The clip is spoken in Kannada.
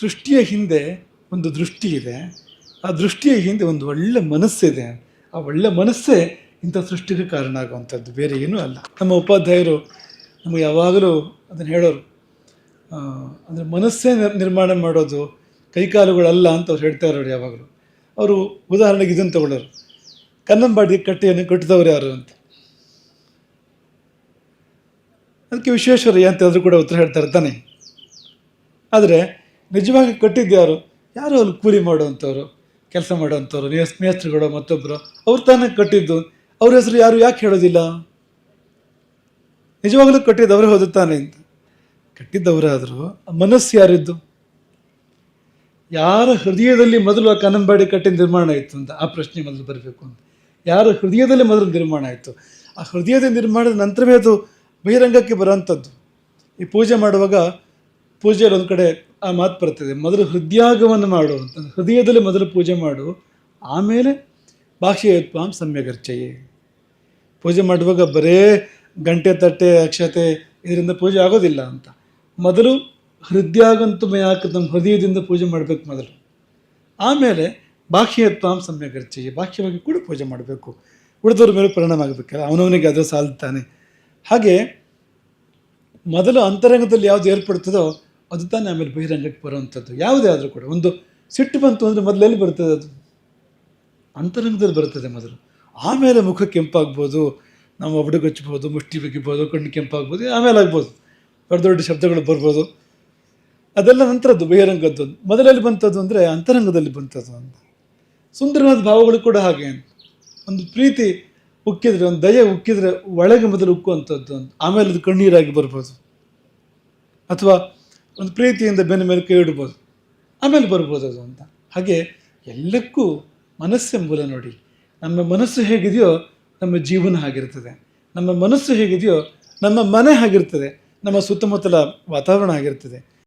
ಸೃಷ್ಟಿಯ ಹಿಂದೆ ಒಂದು ದೃಷ್ಟಿ ಇದೆ. ಆ ದೃಷ್ಟಿಯ ಹಿಂದೆ ಒಂದು ಒಳ್ಳೆ ಮನಸ್ಸಿದೆ ಆ ಒಳ್ಳೆ ಮನಸ್ಸೇ ಇಂಥ ಸೃಷ್ಟಿಗೆ ಕಾರಣ ಆಗುವಂಥದ್ದು. ಬೇರೆ ಏನೂ ಅಲ್ಲ. ನಮ್ಮ ಉಪಾಧ್ಯಾಯರು ನಮಗೆ ಯಾವಾಗಲೂ ಅದನ್ನು ಹೇಳೋರು ಅಂದರೆ ಮನಸ್ಸೇ ನಿರ್ಮಾಣ ಮಾಡೋದು ಕೈಕಾಲುಗಳಲ್ಲ ಅಂತ ಅವ್ರು ಹೇಳ್ತಾ ಇರೋರು ಯಾವಾಗಲೂ. ಅವರು ಉದಾಹರಣೆಗೆ ಇದನ್ನು ತಗೊಳ್ಳೋರು. ಕನ್ನಂಬಾಡಿ ಕಟ್ಟೆಯನ್ನು ಕಟ್ಟಿದವರು ಯಾರು ಅಂತ. ಅದಕ್ಕೆ ವಿಶ್ವೇಶ್ವರಯ್ಯ ಅಂತ ಆದರೂ ಕೂಡ ಉತ್ತರ ಹೇಳ್ತಾರೆ ತಾನೆ. ಆದರೆ ನಿಜವಾಗಿ ಕಟ್ಟಿದ್ಯಾರು ಯಾರು? ಅಲ್ಲಿ ಕೂಲಿ ಮಾಡುವಂಥವ್ರು, ಕೆಲಸ ಮಾಡುವಂಥವ್ರು, ಮೇಸ್, ಮೇಸ್ತ್ರಿಗಳು ಮತ್ತೊಬ್ಬರು ಅವ್ರು ತಾನೇ ಕಟ್ಟಿದ್ದು. ಅವ್ರ ಹೆಸರು ಯಾರು ಯಾಕೆ ಹೇಳೋದಿಲ್ಲ? ನಿಜವಾಗಲೂ ಕಟ್ಟಿದ್ದವರೇ ಹೋದ ತಾನೆ ಅಂತ. ಕಟ್ಟಿದ್ದವರಾದರೂ ಮನಸ್ಸು ಯಾರಿದ್ದು? ಯಾರ ಹೃದಯದಲ್ಲಿ ಮೊದಲು ಆ ಕನ್ನಂಬಾಡಿ ಕಟ್ಟಿನ ನಿರ್ಮಾಣ ಆಯಿತು ಅಂತ, ಆ ಪ್ರಶ್ನೆ ಮೊದಲು ಬರಬೇಕು ಅಂತ. ಯಾರ ಹೃದಯದಲ್ಲಿ ಮೊದಲು ನಿರ್ಮಾಣ ಆಯಿತು? ಆ ಹೃದಯದ ನಿರ್ಮಾಣದ ನಂತರವೇ ಅದು ಬಹಿರಂಗಕ್ಕೆ ಬರೋವಂಥದ್ದು. ಈ ಪೂಜೆ ಮಾಡುವಾಗ ಪೂಜೆಯಲ್ಲಿ ಒಂದು ಕಡೆ ಆ ಮಾತು ಬರ್ತದೆ, ಮೊದಲು ಹೃದಯಾಗವನ್ನು ಮಾಡು ಅಂತ. ಹೃದಯದಲ್ಲಿ ಮೊದಲು ಪೂಜೆ ಮಾಡು, ಆಮೇಲೆ ಭಾಷೆಯತ್ವಾಂ ಸಮ್ಯಗರ್ಚಯೇ. ಪೂಜೆ ಮಾಡುವಾಗ ಬರೇ ಗಂಟೆ ತಟ್ಟೆ ಅಕ್ಷತೆ ಇದರಿಂದ ಪೂಜೆ ಆಗೋದಿಲ್ಲ ಅಂತ. ಮೊದಲು ಹೃದಯಾಗಂತು ಯಾಕೆ ನಮ್ಮ ಹೃದಯದಿಂದ ಪೂಜೆ ಮಾಡಬೇಕು ಮೊದಲು. ಆಮೇಲೆ ಬಾಹ್ಯತ್ವಾಂ ಸಮ್ಯಗರ್ಚೆಯೇ ಭಾಷ್ಯವಾಗಿ ಕೂಡ ಪೂಜೆ ಮಾಡಬೇಕು. ಉಳಿದವ್ರ ಮೇಲೆ ಪರಿಣಾಮ ಆಗಬೇಕಲ್ಲ ಅವನವನಿಗೆ ಅದು ಸಾಲ್ತಾನೆ ಹಾಗೆ ಮೊದಲು ಅಂತರಂಗದಲ್ಲಿ ಯಾವುದು ಏರ್ಪಡ್ತದೋ ಅದು ತಾನೇ ಆಮೇಲೆ ಬಹಿರಂಗಕ್ಕೆ ಬರುವಂಥದ್ದು. ಯಾವುದೇ ಆದರೂ ಕೂಡ. ಒಂದು ಸಿಟ್ಟು ಬಂತು ಅಂದರೆ ಮೊದಲೆಲ್ಲಿ ಬರ್ತದೆ ಅದು? ಅಂತರಂಗದಲ್ಲಿ ಬರ್ತದೆ ಮೊದಲು. ಆಮೇಲೆ ಮುಖ ಕೆಂಪಾಗ್ಬೋದು, ನಾವು ಒಬಡುಗಚ್ಚಬೋದು ಮುಷ್ಟಿ ಬಗ್ಗಿಬೋದು ಕಣ್ಣು ಕೆಂಪಾಗ್ಬೋದು, ಆಮೇಲೆ ಆಗ್ಬೋದು. ದೊಡ್ಡ ದೊಡ್ಡ ಶಬ್ದಗಳು ಬರ್ಬೋದು. ಅದೆಲ್ಲ ನಂತರದ್ದು, ಬಹಿರಂಗದ್ದು. ಮೊದಲಲ್ಲಿ ಬಂತದ್ದು ಅಂದರೆ ಅಂತರಂಗದಲ್ಲಿ ಬಂತದ್ದು ಅಂತ ಸುಂದರವಾದ ಭಾವಗಳು ಕೂಡ ಹಾಗೆ. ಒಂದು ಪ್ರೀತಿ ಉಕ್ಕಿದ್ರೆ, ಒಂದು ದಯೆ ಉಕ್ಕಿದ್ರೆ ಒಳಗೆ ಮೊದಲು ಉಕ್ಕುವಂಥದ್ದು ಆಮೇಲೆ ಅದು ಕಣ್ಣೀರಾಗಿ ಬರ್ಬೋದು. ಅಥವಾ ಒಂದು ಪ್ರೀತಿಯಿಂದ ಬೆನ್ನ ಮೇಲೆ ಕೈ ಇಡ್ಬೋದು, ಆಮೇಲೆ ಬರ್ಬೋದು ಅದು ಅಂತ. ಹಾಗೆ ಎಲ್ಲಕ್ಕೂ ಮನಸ್ಸೆಂಬುಲ ನೋಡಿ. ನಮ್ಮ ಮನಸ್ಸು ಹೇಗಿದೆಯೋ ನಮ್ಮ ಜೀವನ ಆಗಿರ್ತದೆ ನಮ್ಮ ಮನಸ್ಸು ಹೇಗಿದೆಯೋ ನಮ್ಮ ಮನೆ ಆಗಿರ್ತದೆ ನಮ್ಮ ಸುತ್ತಮುತ್ತಲ ವಾತಾವರಣ ಆಗಿರ್ತದೆ